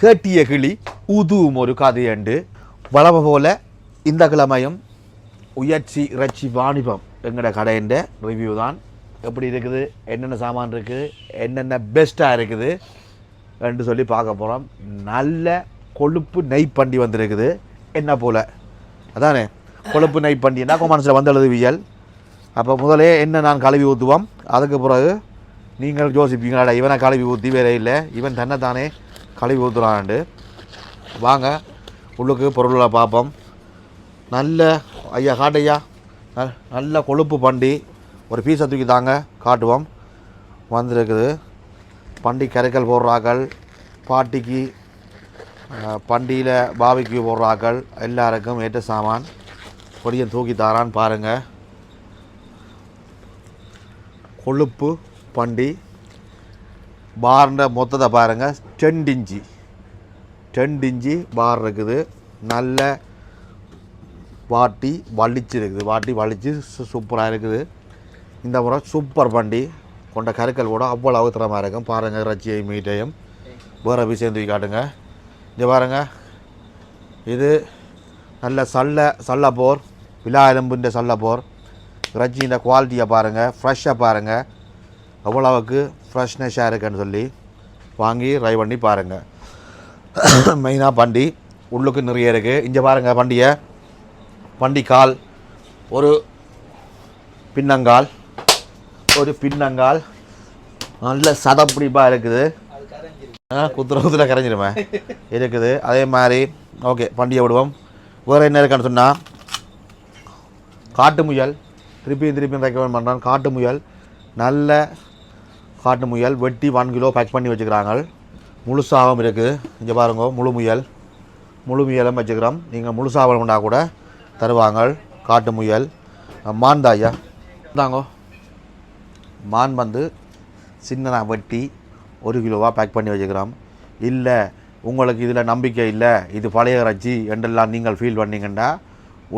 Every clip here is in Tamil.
கேட்டிய கிளி உதுவும் ஒரு கதையண்டு வளம போல இந்த கிழமையும் உயர்ச்சி இறைச்சி வாணிபம் எங்களோட கடையின் ரிவ்யூ தான். எப்படி இருக்குது? என்னென்ன சாமான் இருக்குது என்னென்ன பெஸ்ட்டாக இருக்குது? என்று சொல்லி பார்க்க போகிறோம் நல்ல கொழுப்பு நெய் பண்டி வந்திருக்குது. என்ன போல்? அதானே? கொழுப்பு நெய் பண்டினா கொமான்ஸில் வந்து எழுதுவியல். அப்போ முதலே என்ன நான் கழுவி ஊற்றுவோம் அதுக்கு பிறகு நீங்கள் யோசிப்பீங்களாடா இவனை கழுவி ஊற்றி வேற இல்லை. இவன் தன்னைத்தானே கழுவி ஊற்றுறான்ண்டு வாங்க உள்ளுக்கு பொருளை பார்ப்போம். நல்ல ஐயா காட்டையா நல்ல கொழுப்பு பண்டி. ஒரு பீஸை தூக்கி தாங்க காட்டுவோம். வந்திருக்குது. பண்டி கரைக்கல் போடுறாக்கள் பாட்டிக்கு பண்டியில் பாபிக்கு போடுறாக்கள் எல்லாருக்கும் ஏற்ற சாமான். கொடியும் தூக்கி தாரான்னு பாருங்கள் கொழுப்பு பண்டி. பார்ன்ற மொத்தத்தை பாருங்கள் டென் இஞ்சி டென் இஞ்சி பார் இருக்குது. நல்ல வாட்டி வலிச்சு இருக்குது. வாட்டி வலிச்சு சூப்பராக இருக்குது. இந்த முறை சூப்பர் வண்டி. கொண்ட கருக்கள் கூட அவ்வளோ அவசரமாக இருக்கும். பாருங்கள் இறைச்சியையும் மீட்டையும். வேறு விஷயம் தூக்கி காட்டுங்க. இங்கே பாருங்கள் இது நல்ல சல்ல சல்ல போர். விழா எலும்புன்ற சல்ல போர். இறைச்சியின் குவாலிட்டியை பாருங்கள் ஃப்ரெஷ்ஷாக பாருங்கள் அவ்வளவுக்கு ஃப்ரெஷ்னஸாக இருக்குன்னு சொல்லி வாங்கி ட்ரை பண்ணி பாருங்கள் மெயினாக பண்டி உள்ளுக்கு நிறைய இருக்குது இங்கே பாருங்கள் பண்டியை. பண்டி கால் ஒரு பின்னங்கால் ஒரு பின்னங்கால். நல்ல சதப்பிடிப்பாக இருக்குது. ஆ குத்துற குத்துல கரைஞ்சிருமே. இருக்குது. அதே மாதிரி ஓகே பண்டிகை விடுவோம். வேறு என்ன இருக்கான்னு சொன்னால் காட்டு முயல். திருப்பியும் திருப்பியும் ரெக்கமெண்ட் பண்ணுறான் காட்டு முயல். நல்ல காட்டு முயல் வெட்டி ஒன் கிலோ பேக் பண்ணி வச்சுக்கிறாங்க முழுசாகவும் இருக்குது இங்கே பாருங்க முழு முயல். முழு முயலும் வச்சுக்கிறோம். நீங்கள் முழுசாக கொண்டா கூட தருவாங்க காட்டு முயல். மான் தான் ஐயா. தாங்கோ மான் வந்து சின்னதாக வெட்டி ஒரு கிலோவாக பேக் பண்ணி வச்சுக்கிறோம். இல்லை உங்களுக்கு இதில் நம்பிக்கை இல்லை இது பழைய இறைச்சி என்றெல்லாம் நீங்கள் ஃபீல் பண்ணீங்கன்னா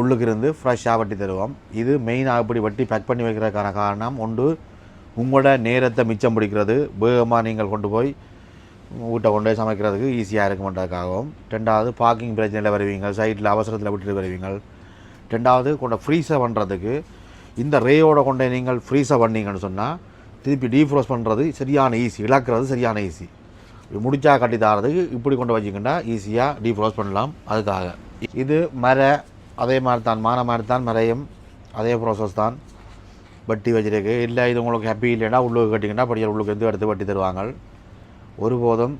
உள்ளுக்கு இருந்து ஃப்ரெஷ்ஷாக வெட்டி தருவோம். இது மெயினாக இப்படி வெட்டி பேக் பண்ணி வைக்கிறதுக்கான காரணம் ஒன்று உங்களோட நேரத்தை மிச்சம் பிடிக்கிறது. வேகமாக நீங்கள் கொண்டு போய் வீட்டை கொண்டு போய் சமைக்கிறதுக்கு ஈஸியாக இருக்குமென்றதுக்காகவும் ரெண்டாவது பார்க்கிங் பிரச்சனையில் வருவீங்க. சைட்டில் அவசரத்தில் விட்டுட்டு வருவீங்க. ரெண்டாவது கொண்ட ஃப்ரீஸை பண்ணுறதுக்கு இந்த ரேயோட கொண்டே நீங்கள் ஃப்ரீஸை பண்ணீங்கன்னு சொன்னால் திருப்பி டீஃப்ரோஸ் பண்ணுறது சரியான ஈஸி இழக்கிறது சரியான ஈஸி முடிச்சா கட்டி தாரதுக்கு இப்படி கொண்டு வச்சிங்கன்னா ஈஸியாக டீஃப்ரோஸ் பண்ணலாம். அதுக்காக. இது மர அதே மாதிரி தான் மான மாதிரி தான் மரையும் அதே ப்ராசஸ் தான். வட்டி வச்சிருக்கு. இல்லை இது உங்களுக்கு ஹாப்பி இல்லைன்னா உள்ளுக்கு கட்டிங்கன்னா படிக்கிற உள்ளுக்கு எந்த எடுத்து வட்டி தருவாங்க ஒருபோதும்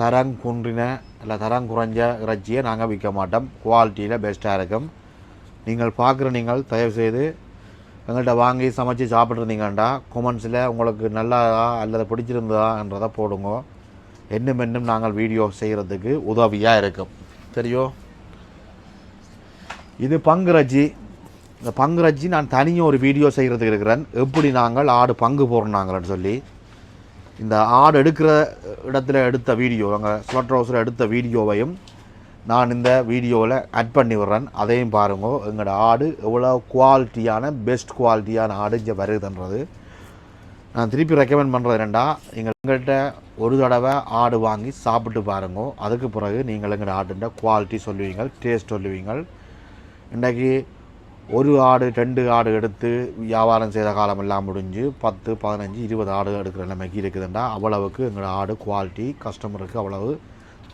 தரம் குன்றின இல்லை தரம் குறைஞ்ச இறைச்சியை நாங்கள் விற்க மாட்டோம். குவாலிட்டியில் பெஸ்ட்டாக இருக்கும். நீங்கள் பார்க்குற நீங்கள் தயவு செய்து எங்கள்கிட்ட வாங்கி சமைச்சு சாப்பிட்ருந்தீங்கண்டா கொமெண்ட்ஸில் உங்களுக்கு நல்லதா அல்லது பிடிச்சிருந்ததான்றதை போடுங்க. இன்னும் இன்னும் நாங்கள் வீடியோ செய்கிறதுக்கு உதவியாக இருக்கும். சரியோ இது பங்குரஜ்ஜி இந்த பங்கு பங்குரஜ்ஜி நான் தனியாக ஒரு வீடியோ செய்கிறதுக்கு இருக்கிறேன். எப்படி நாங்கள் ஆடு பங்கு போடுறாங்கன்னு சொல்லி இந்த ஆடு எடுக்கிற இடத்துல எடுத்த வீடியோ அங்கே ஸ்லாட் ஹவுஸில் எடுத்த வீடியோவையும் நான் இந்த வீடியோவில் ஆட் பண்ணி விட்றேன். அதையும் பாருங்க எங்களோட ஆடு எவ்வளோ குவாலிட்டியான பெஸ்ட் குவாலிட்டியான ஆடு இங்கே வருதுன்றது. நான் திருப்பி ரெக்கமெண்ட் பண்ணுறது என்னென்னா எங்கள் எங்கள்கிட்ட ஒரு தடவை ஆடு வாங்கி சாப்பிட்டு பாருங்க. அதுக்கு பிறகு நீங்கள் எங்களோட ஆடுன்ற குவாலிட்டி சொல்லுவீங்க டேஸ்ட் சொல்லுவீங்க இன்றைக்கி ஒரு ஆடு ரெண்டு ஆடு எடுத்து வியாபாரம் செய்த காலம் எல்லாம் முடிஞ்சு பத்து பதினஞ்சு இருபது ஆடு எடுக்கிற நிலைமைக்கு இருக்குதுண்டா. அவ்வளவுக்கு எங்களோட ஆடு குவாலிட்டி கஸ்டமருக்கு அவ்வளவு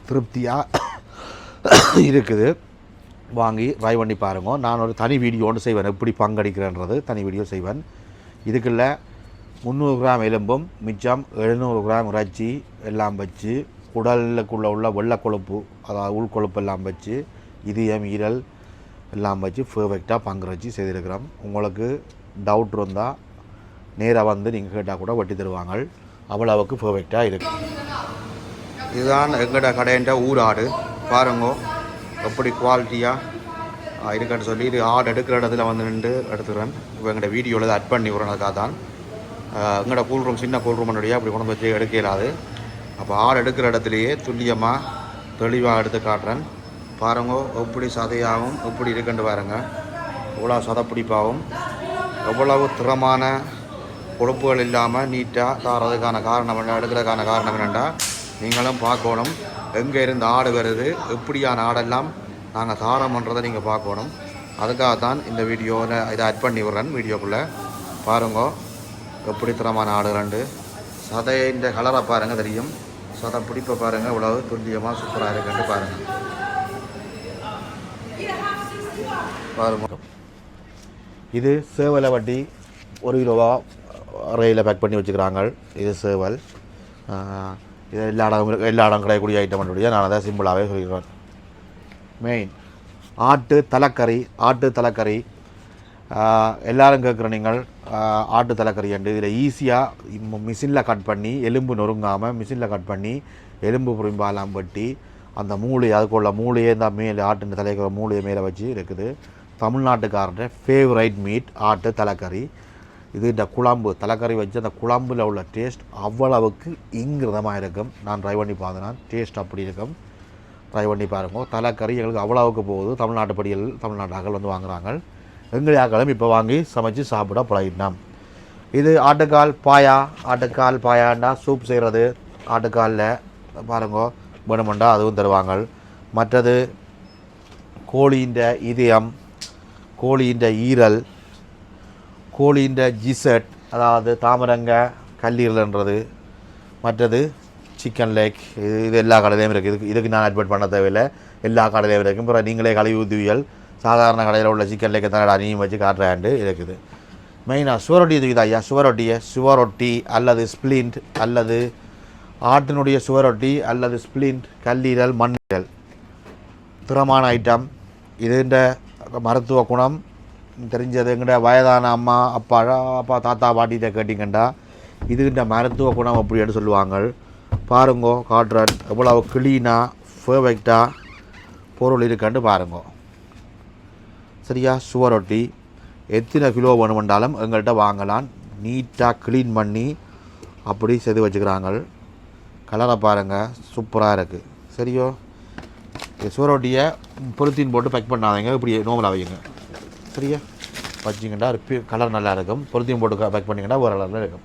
திருப்தியாக இருக்குது. வாங்கி ட்ரை பண்ணி பாருங்க. நான் ஒரு தனி வீடியோ ஒன்று செய்வேன். எப்படி பங்கடிக்கிறேன்றது தனி வீடியோ செய்வேன். இதுக்குள்ள முந்நூறு கிராம் எலும்பும் மிச்சம் எழுநூறு கிராம் இறைச்சி எல்லாம் வச்சு உடலுக்குள்ளே உள்ள வெள்ளை கொழுப்பு அதாவது உள்கொழுப்பு எல்லாம் வச்சு இதயம் ஈரல் எல்லாம் வச்சு பர்ஃபெக்டாக பங்கு வச்சு செய்திருக்கிறோம். உங்களுக்கு டவுட் இருந்தால் நேராக வந்து நீங்கள் கேட்டால் கூட வட்டி தருவாங்க அவ்வளவுக்கு பர்ஃபெக்டாக இருக்கு. இதுதான் எங்கட கடைன்ற ஊர் ஆடு பாருங்கோ எப்படி குவாலிட்டியாக இருக்குன்னு சொல்லி இது ஆடு எடுக்கிற இடத்துல வந்து நின்று எடுத்துக்கிறேன். இப்போ எங்கள்ட வீடியோவில் அட் பண்ணி விட்றதுக்காக தான். ஆஹ் எங்கட கூல் ரூம் சின்ன கூல் ரூம் அப்படி கொண்டு வச்சு எடுக்க இயலாது அப்போ ஆடு எடுக்கிற இடத்துலையே துல்லியமாக தெளிவாக எடுத்து காட்டுறேன். பாருங்க எப்படி சதையாகவும் எப்படி இருக்குன்னு பாருங்க. எவ்வளோ சதப்பிடிப்பாகவும் எவ்வளவு திறமான கொழுப்புகள் இல்லாமல் நீட்டாக தாரதுக்கான காரணம் என்ன எடுக்கிறதுக்கான காரணம் என்னென்னா நீங்களும் பார்க்கணும். எங்கே இருந்து ஆடு வருது எப்படியான ஆடெல்லாம் நாங்கள் தாரம் பண்ணுறதை நீங்கள் பார்க்கணும். அதுக்காக தான் இந்த வீடியோவில் இதை ஆட் பண்ணி விடுறேன் வீடியோக்குள்ளே. பாருங்க எப்படி தரமான ஆடுகள்ண்டு சதையின் கலரை பாருங்கள் தெரியும். சதை பிடிப்பை பாருங்கள் இவ்வளவு துல்லியமாக சூப்பராக இருக்குன்ட்டு பாருங்கள் இது சேவலை வட்டி ஒரு கிலோவா ரயிலில் பேக் பண்ணி வச்சுக்கிறாங்க. இது சேவல். இது எல்லா இடம் எல்லா இடம் கிடைக்கக்கூடிய ஐட்டம் பண்ணுடைய நான் அதை சிம்பிளாகவே சொல்லிடுவேன் மெயின் ஆட்டு தலைக்கறி ஆட்டு தலைக்கறி. எல்லோரும் எல்லாரும் கேட்குற நீங்கள் ஆட்டு தலைக்கறி என்று. இதில் ஈஸியாக மிஷினில் கட் பண்ணி எலும்பு நொறுங்காமல் மிஷினில் கட் பண்ணி எலும்பு புரிம்பாலாம் வெட்டி அந்த மூளை அதுக்குள்ள மூளையே இந்த மேலே ஆட்டு தலைக்கிற மூளையை மேலே வச்சு இருக்குது. தமிழ்நாட்டுக்காரன் ஃபேவரைட் மீட் ஆட்டு தலைக்கறி. இது இந்த குழம்பு தலைக்கறி வச்சு அந்த குழம்புல உள்ள டேஸ்ட் அவ்வளவுக்கு இங்கிருதமாக இருக்கும். நான் ட்ரை பண்ணி பார்த்தேன். டேஸ்ட் அப்படி இருக்கும். ட்ரை பண்ணி பாருங்க. தலைக்கறி எங்களுக்கு அவ்வளவுக்கு போகுது. தமிழ்நாட்டு படிகள் தமிழ்நாட்டு ஆக்கள் வந்து வாங்குகிறாங்க எங்கள் ஆக்களும் இப்போ வாங்கி சமைச்சு சாப்பிட பழகிட்டோம் இது ஆட்டுக்கால் பாயா. ஆட்டுக்கால் பாயாண்டா சூப் செய்கிறது ஆட்டுக்காலில் பாருங்க. வேணுமெண்டா அதுவும் தருவாங்க. மற்றது கோழியின் இதயம் கோழியின்ற ஈரல் கோழியின் ஜிசட் அதாவது தாமரங்க கல்லீரல்ன்றது மற்றது சிக்கன் லேக் இது இது எல்லா கடையிலையும் இருக்குது இதுக்கு இதுக்கு நான் அட்வைட் பண்ண தேவையில்லை. எல்லா கடையிலையும் இருக்கும் அப்புறம் நீங்களே கழுவி ஊற்றுவியல் சாதாரண கடையில் உள்ள சிக்கன் லேக்கை தான் அணியும் வச்சு காட்டுறாண்டு இருக்குது. மெயினாக சுவரொட்டி இருக்குது ஐயா. சுவரொட்டியை சுவரொட்டி அல்லது ஸ்ப்ளிண்ட் அல்லது ஆட்டினுடைய சுவரொட்டி அல்லது ஸ்ப்ளிண்ட் கல்லீரல் மண்ணீரல். திறமான ஐட்டம் இதுன்ற மருத்துவ குணம் தெரிஞ்சது. எங்கிட்ட வயதான அம்மா அப்பா அப்பா தாத்தா பாட்டிகிட்ட கேட்டிங்கண்டா இதுகிட்ட மருத்துவ குணம் அப்படின்னு சொல்லுவாங்க பாருங்கோ காட்டுறன் எவ்வளோ க்ளீனாக பர்ஃபெக்டாக பொருள் இருக்கான்னு பாருங்கோ. சரியா? சுவரொட்டி எத்தனை கிலோ வேணுமென்றாலும் எங்கள்கிட்ட வாங்கலாம். நீட்டாக க்ளீன் பண்ணி அப்படி செய்து வச்சுக்கிறாங்க கலரை பாருங்கள் சூப்பராக இருக்குது சரியோ? இந்த சுவரொட்டியை பொருத்தின் போட்டு பேக் பண்ணாதீங்க. இப்படி நோமலாக வைங்க சரியா? வச்சிங்கன்னா கலர் நல்லா இருக்கும். பொருத்தின் போட்டு பேக் பண்ணிங்கன்னா ஒரு கலரில் இருக்கும்.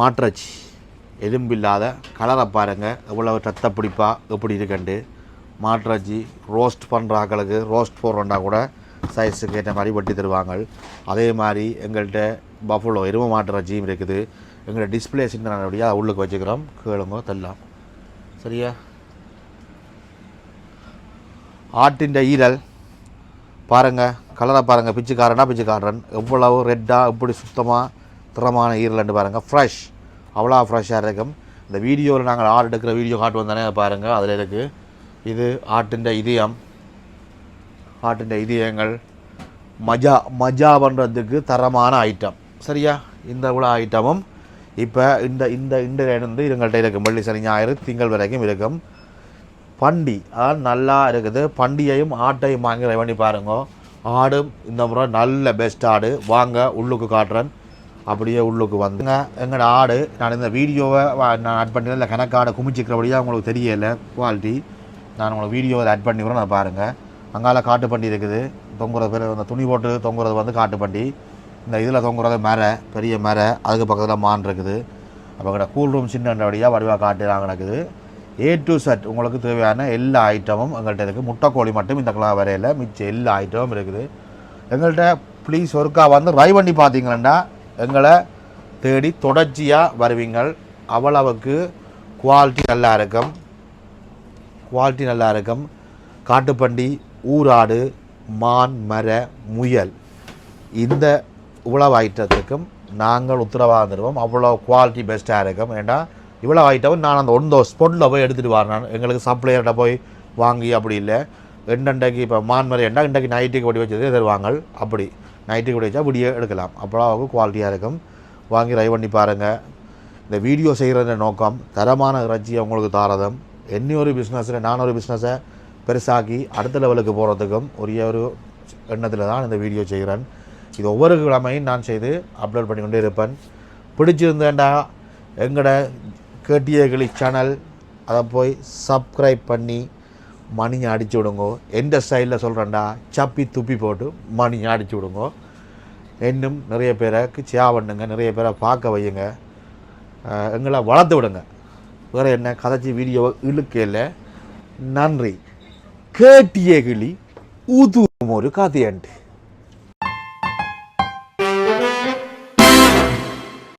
மாற்றச்சி. எலும்பில்லாத கலரை பாருங்கள் எவ்வளோ ரத்த பிடிப்பா எப்படி இருக்குண்டு மாற்றச்சி. ரோஸ்ட் பண்ணுற ஆக்களுக்கு ரோஸ்ட் போடுறோண்டா கூட சைஸுக்கு ஏற்ற மாதிரி வெட்டி தருவாங்க. அதே மாதிரி எங்கள்கிட்ட பஃபலோ எரும மாட்டுறச்சியும் இருக்குது. எங்கள்கிட்ட டிஸ்பிளே சின்னபடியாக உள்ளுக்கு வச்சுக்கிறோம். கேளுங்க தெல்லாம் சரியா? ஆட்டின் ஈரல் பாருங்கள் கலரை பாருங்கள் பிச்சுக்காரனா பிச்சுக்காரன். எவ்வளவு ரெட்டாக எப்படி சுத்தமாக திறமான ஈரல்னு பாருங்கள் ஃப்ரெஷ் அவ்வளோ ஃப்ரெஷ்ஷாக இருக்கும். இந்த வீடியோவில் நாங்கள் ஆடு எடுக்கிற வீடியோ காட்டு வந்தானே பாருங்கள் அதில் இருக்குது இது ஆட்டின் இதயம். ஆட்டின் இதயங்கள். மஜா மஜா பண்ணுறதுக்கு தரமான ஐட்டம் சரியா? இந்த உள்ள ஐட்டமும் இப்போ இந்த இந்த இந்த இருந்து எங்கள்கிட்ட இருக்கும். வெள்ளி சனி ஞாயிறு திங்கள் வரைக்கும் இருக்கும். பண்டி அதான் நல்லா இருக்குது. பண்டியையும் ஆட்டையும் வாங்கி ட்ரை பண்ணி பாருங்க. ஆடும் இந்த முறை நல்ல பெஸ்ட் ஆடு. வாங்க உள்ளுக்கு காட்டுறேன். அப்படியே உள்ளுக்கு வந்துங்க. எங்களோட ஆடு நான் இந்த வீடியோவை நான் ஆட் பண்ணி இல்லை கணக்காடை குமிச்சிக்கிறபடியாக உங்களுக்கு தெரியல குவாலிட்டி நான் உங்களுக்கு வீடியோவில் ஆட் பண்ணி கூட நான் பாருங்கள் அங்கால காட்டு பண்டி இருக்குது. தொங்குறது பேர் அந்த துணி போட்டு தொங்குறது வந்து காட்டு பண்டி இந்த இதில் தொங்குறது மரை பெரிய மரை அதுக்கு பக்கத்தில் மான் இருக்குது. அப்போ கிட்ட கூல் ரூம் சின்ன வழியாக வடிவாக காட்டுறாங்க நடக்குது ஏ டு செட் உங்களுக்கு தேவையான எல்லா ஐட்டமும் எங்கள்கிட்ட இருக்குது முட்டைக்கோழி மட்டும் இந்த கலா வரையில் மிச்சம் எல்லா ஐட்டமும் இருக்குது. எங்கள்கிட்ட ப்ளீஸ் ஒருக்கா வந்து ரை பண்ணி பார்த்தீங்கன்னா எங்களை தேடி தொடர்ச்சியாக வருவீங்கள். அவ்வளவுக்கு குவாலிட்டி நல்லா இருக்கும். குவாலிட்டி நல்லா இருக்கும். காட்டுப்பண்டி ஊராடு மான் மர முயல். இந்த இவ்வளவு ஐட்டத்துக்கும் நாங்கள் உத்தரவாதம் தருவோம் அவ்வளோ குவாலிட்டி பெஸ்ட்டாக இருக்கும். ஏன்னா இவ்வளோ ஐட்டம் நான் அந்த ஒன் ஸ்பொட்டில் போய் எடுத்துகிட்டு வரேன் நான் எங்களுக்கு சப்ளையர்கிட்ட போய் வாங்கி அப்படி இல்லை. எண்டண்டைக்கு இப்போ மான்மரி எண்டா இன்றைக்கு நைட்டுக்கு ஒடி வச்சது தருவாங்க அப்படி. நைட்டுக்கு கொடி வச்சா அப்படியே எடுக்கலாம். அப்போ குவாலிட்டியாக இருக்கும். வாங்கி ட்ரை பண்ணி பாருங்கள் இந்த வீடியோ செய்கிற நோக்கம் தரமான இறைச்சியை உங்களுக்கு தாரதம். என்னி ஒரு பிஸ்னஸில் நான் ஒரு பிஸ்னஸை பெருசாக்கி அடுத்த லெவலுக்கு போகிறதுக்கும் ஒரே ஒரு எண்ணத்தில் தான் இந்த வீடியோ செய்கிறேன். இது ஒவ்வொரு கிழமையும் நான் செய்து அப்லோட் பண்ணி கொண்டே இருப்பேன். பிடிச்சிருந்தேன்டா எங்களோட கேட்டிய கிளி சேனல் அதை போய் சப்ஸ்கிரைப் பண்ணி மணியை அடிச்சு விடுங்கோ. எந்த ஸ்டைலில் சொல்கிறேன்டா சப்பி துப்பி போட்டு மணியை அடிச்சு விடுங்கோ. இன்னும் நிறைய பேருக்கு சேவ் பண்ணுங்க நிறைய பேரை பார்க்க வையுங்க. எங்களை வளர்த்து விடுங்க. வேறு என்ன கதைச்சி வீடியோவை இழுக்கையில் நன்றி. கேட்டிய கிளி ஊதும் ஒரு கதையண்டு.